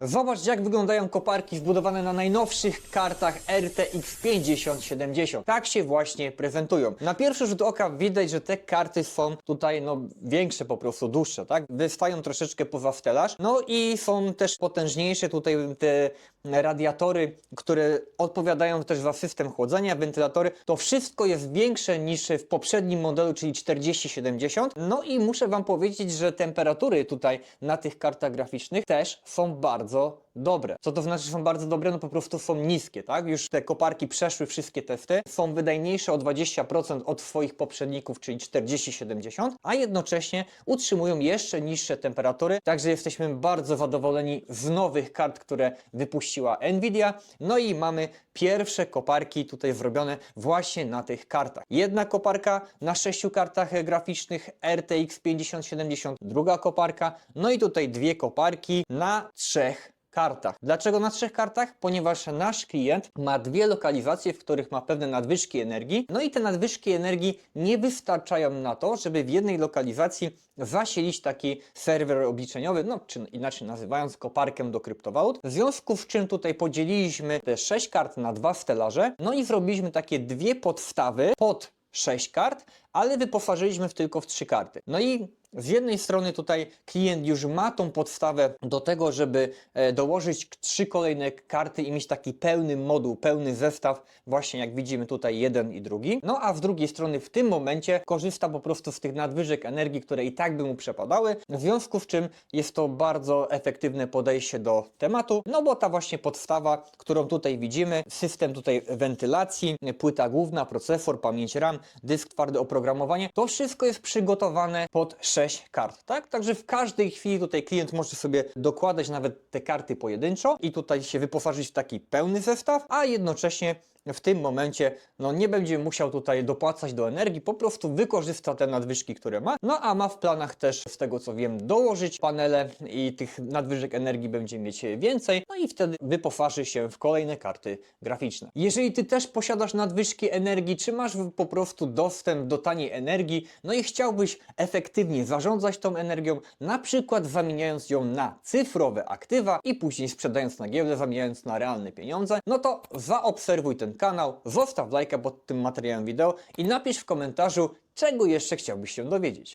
Zobacz jak wyglądają koparki zbudowane na najnowszych kartach RTX 5070. Tak się właśnie prezentują. Na pierwszy rzut oka widać, że te karty są tutaj no większe po prostu, dłuższe, tak? Wystają troszeczkę poza stelaż. No i są też potężniejsze tutaj te radiatory, które odpowiadają też za system chłodzenia, wentylatory. To wszystko jest większe niż w poprzednim modelu, czyli 4070. No i muszę Wam powiedzieć, że temperatury tutaj na tych kartach graficznych też są bardzo Also dobre. Co to znaczy, że są bardzo dobre? No po prostu są niskie, tak? Już te koparki przeszły wszystkie testy, są wydajniejsze o 20% od swoich poprzedników, czyli 4070, a jednocześnie utrzymują jeszcze niższe temperatury, także jesteśmy bardzo zadowoleni z nowych kart, które wypuściła Nvidia. No i mamy pierwsze koparki tutaj zrobione właśnie na tych kartach. Jedna koparka na sześciu kartach graficznych RTX 5070, druga koparka, no i tutaj dwie koparki na trzech kartach. Dlaczego na trzech kartach? Ponieważ nasz klient ma dwie lokalizacje, w których ma pewne nadwyżki energii, no i te nadwyżki energii nie wystarczają na to, żeby w jednej lokalizacji zasilić taki serwer obliczeniowy, no czy inaczej nazywając koparkę do kryptowalut. W związku z czym tutaj podzieliliśmy te sześć kart na dwa stelaże, no i zrobiliśmy takie dwie podstawy pod 6 kart, ale wyposażyliśmy w tylko w 3 karty. No i z jednej strony tutaj klient już ma tą podstawę do tego, żeby e, dołożyć trzy kolejne karty i mieć taki pełny moduł, pełny zestaw, właśnie jak widzimy tutaj jeden i drugi. No a z drugiej strony w tym momencie korzysta po prostu z tych nadwyżek energii, które i tak by mu przepadały, w związku z czym jest to bardzo efektywne podejście do tematu, no bo ta właśnie podstawa, którą tutaj widzimy, system tutaj wentylacji, płyta główna, procesor, pamięć RAM, dysk twardy, oprogramowanie, to wszystko jest przygotowane pod 6 kart, tak? Także w każdej chwili tutaj klient może sobie dokładać nawet te karty pojedynczo i tutaj się wyposażyć w taki pełny zestaw, a jednocześnie w tym momencie no nie będzie musiał tutaj dopłacać do energii, po prostu wykorzysta te nadwyżki, które ma. No a ma w planach też, z tego co wiem, dołożyć panele i tych nadwyżek energii będzie mieć więcej, no i wtedy wyposaży się w kolejne karty graficzne. Jeżeli Ty też posiadasz nadwyżki energii, czy masz po prostu dostęp do taniej energii, no i chciałbyś efektywnie zarządzać tą energią, na przykład zamieniając ją na cyfrowe aktywa i później sprzedając na giełdę, zamieniając na realne pieniądze, no to zaobserwuj ten kanał, zostaw lajka pod tym materiałem wideo i napisz w komentarzu, czego jeszcze chciałbyś się dowiedzieć.